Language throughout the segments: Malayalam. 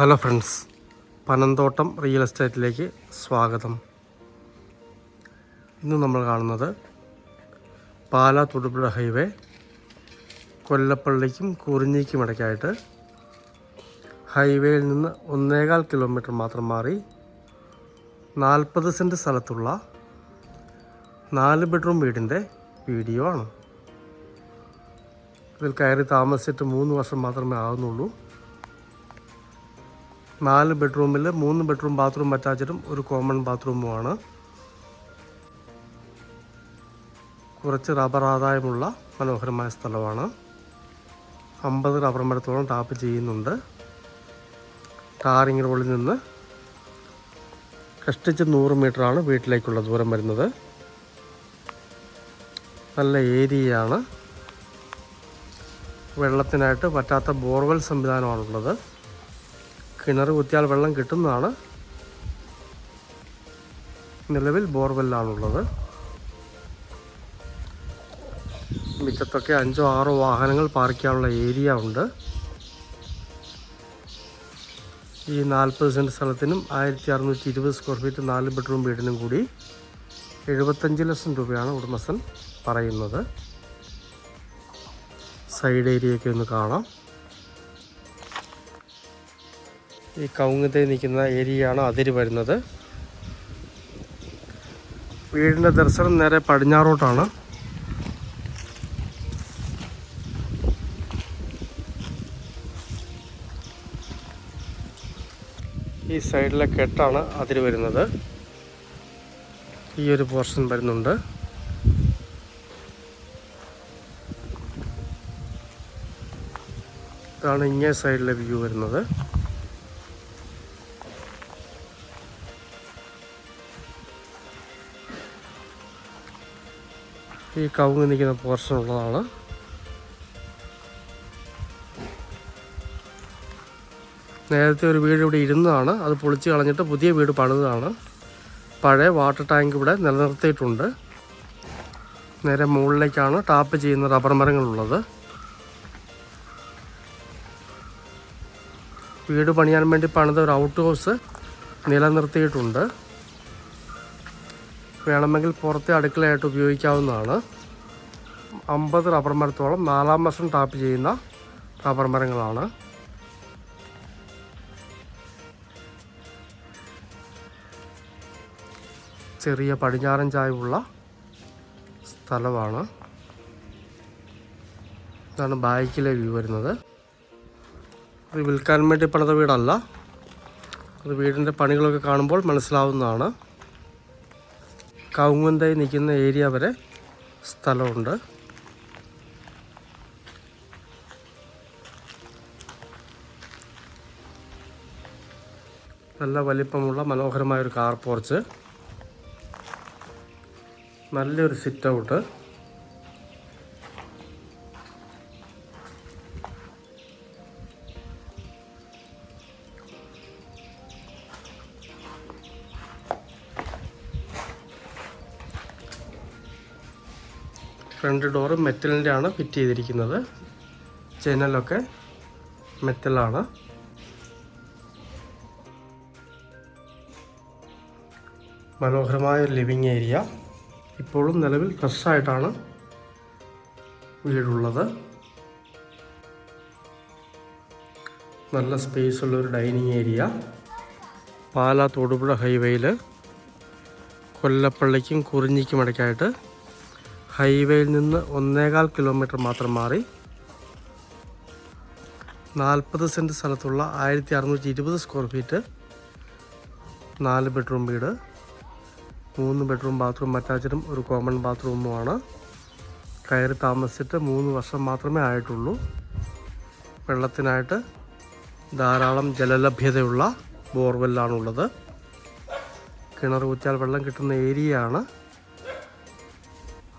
ഹലോ ഫ്രണ്ട്സ് പനന്തോട്ടം റിയൽ എസ്റ്റേറ്റിലേക്ക് സ്വാഗതം. ഇന്ന് നമ്മൾ കാണുന്നത് പാലാ തൊടുപുഴ ഹൈവേ കൊല്ലപ്പള്ളിക്കും കുറിഞ്ഞിക്കും ഇടയ്ക്കായിട്ട് ഹൈവേയിൽ നിന്ന് ഒന്നേകാൽ കിലോമീറ്റർ മാത്രം മാറി നാൽപ്പത് സെന്റ് സ്ഥലത്തുള്ള നാല് ബെഡ്റൂം വീടിന്റെ വീഡിയോ ആണ്. ഇതിൽ കയറി താമസിച്ചിട്ട് മൂന്ന് വർഷം മാത്രമേ ആകുന്നുള്ളൂ നാല് ബെഡ്റൂമിൽ മൂന്ന് ബെഡ്റൂം ബാത്റൂം അറ്റാച്ചഡും ഒരു കോമൺ ബാത്റൂമുമാണ്. കുറച്ച് റബ്ബർ ആദായമുള്ള മനോഹരമായ സ്ഥലമാണ്. അമ്പത് റബ്ബർ മരത്തോളം ടാപ്പ് ചെയ്യുന്നുണ്ട്. ടാറിംഗ് റോഡിൽ നിന്ന് കഷ്ടിച്ച് നൂറ് ആണ് വീട്ടിലേക്കുള്ള ദൂരം വരുന്നത്. നല്ല ഏരിയയാണ്. വെള്ളത്തിനായിട്ട് പറ്റാത്ത ബോർവെൽ സംവിധാനമാണുള്ളത്. കിണർ കുത്തിയാൽ വെള്ളം കിട്ടുന്നതാണ് നിലവിൽ ബോർവെല്ലാണുള്ളത്. മുറ്റത്തൊക്കെ അഞ്ചോ ആറോ വാഹനങ്ങൾ പാർക്ക് ചെയ്യാനുള്ള ഏരിയ ഉണ്ട്. ഈ നാൽപ്പത് സെന്റ് സ്ഥലത്തിനും ആയിരത്തി അറുന്നൂറ്റി ഇരുപത് സ്ക്വയർ ഫീറ്റ് നാല് ബെഡ്റൂം വീടിനും കൂടി എഴുപത്തഞ്ച് ലക്ഷം രൂപയാണ് ഉടമസ്ഥൻ പറയുന്നത്. സൈഡ് ഏരിയയൊക്കെ ഒന്ന് കാണാം. ഈ കവുങ്ങത്തെ നിൽക്കുന്ന ഏരിയയാണ് അതിര് വരുന്നത്. വീടിന്റെ ദർശനം നേരെ പടിഞ്ഞാറോട്ടാണ്. ഈ സൈഡിലെ കെട്ടാണ് അതിര് വരുന്നത്. ഈ ഒരു പോർഷൻ വരുന്നുണ്ട്. ഇതാണ് ഇങ്ങേ സൈഡിലെ വ്യൂ വരുന്നത്. ഈ കവുങ്ങ് നിൽക്കുന്ന പോർഷൻ ഉള്ളതാണ്. നേരത്തെ ഒരു വീട് ഇവിടെ ഇരുന്നതാണ്. അത് പൊളിച്ച് കളഞ്ഞിട്ട് പുതിയ വീട് പണിതാണ് പഴയ വാട്ടർ ടാങ്ക് ഇവിടെ നിലനിർത്തിയിട്ടുണ്ട്. നേരെ മുകളിലേക്കാണ് ടാപ്പ് ചെയ്യുന്ന റബ്ബർ മരങ്ങളുള്ളത്. വീട് പണിയാൻ വേണ്ടി പണിത ഒരു ഔട്ട് ഹൗസ് നിലനിർത്തിയിട്ടുണ്ട്. വേണമെങ്കിൽ പുറത്തെ അടുക്കളയായിട്ട് ഉപയോഗിക്കാവുന്നതാണ്. അമ്പത് റബ്ബർ മരത്തോളം നാലാം വർഷം ടാപ്പ് ചെയ്യുന്ന റബ്ബർ മരങ്ങളാണ്. ചെറിയ പടിഞ്ഞാറൻ ചായവുള്ള സ്ഥലമാണ്. ഇതാണ് ബാക്കിലെ വ്യൂ വരുന്നത്. ഇത് വിൽക്കാൻ വേണ്ടി പണിത വീടല്ല. അത് വീടിന്റെ പണികളൊക്കെ കാണുമ്പോൾ മനസ്സിലാവുന്നതാണ്. കവുങ്ങന്തൈ നിൽക്കുന്ന ഏരിയ വരെ സ്ഥലമുണ്ട്. നല്ല വലിപ്പമുള്ള മനോഹരമായൊരു കാർ പോർച്ച്. നല്ലൊരു സിറ്റ് ഔട്ട്. ഫ്രണ്ട് ഡോർ മെറ്റലിന്റെ ആണ് ഫിറ്റ് ചെയ്തിരിക്കുന്നത്. ജനലൊക്കെ മെറ്റലാണ്. മനോഹരമായ ലിവിങ് ഏരിയ. ഇപ്പോഴും നിലവിൽ ഫ്രഷായിട്ടാണ് വീടുള്ളത്. നല്ല സ്പേസ് ഉള്ള ഒരു ഡൈനിങ് ഏരിയ. പാലാ തൊടുപുഴ ഹൈവേയിൽ കൊല്ലപ്പള്ളിക്കും കുറിഞ്ഞിക്കും ഇടയ്ക്കായിട്ട് ഹൈവേയിൽ നിന്ന് ഒന്നേകാൽ കിലോമീറ്റർ മാത്രം മാറി നാൽപ്പത് സെന്റ് സ്ഥലത്തുള്ള ആയിരത്തി അറുന്നൂറ്റി ഇരുപത് സ്ക്വയർ ഫീറ്റ് നാല് ബെഡ്റൂം വീട് മൂന്ന് ബെഡ്റൂം ബാത്റൂം അറ്റാച്ചഡും ഒരു കോമൺ ബാത്റൂമുമാണ്. കയറി താമസിച്ചിട്ട് മൂന്ന് വർഷം മാത്രമേ ആയിട്ടുള്ളൂ. വെള്ളത്തിനായിട്ട് ധാരാളം ജലലഭ്യതയുള്ള ബോർവെല്ലാണുള്ളത്. കിണർ കുറ്റാൽ വെള്ളം കിട്ടുന്ന ഏരിയയാണ്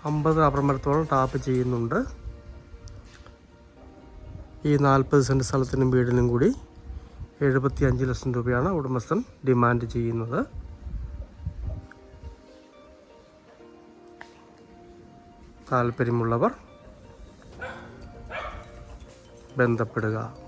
അമ്പത് അപ്രമരത്തോളം ടാപ്പ് ചെയ്യുന്നുണ്ട്. ഈ നാൽപ്പത് സെന്റ് സ്ഥലത്തിനും വീടിനും കൂടി എഴുപത്തി അഞ്ച് ലക്ഷം രൂപയാണ് ഉടമസ്ഥൻ ഡിമാൻഡ് ചെയ്യുന്നത്. താല്പര്യമുള്ളവർ ബന്ധപ്പെടുക.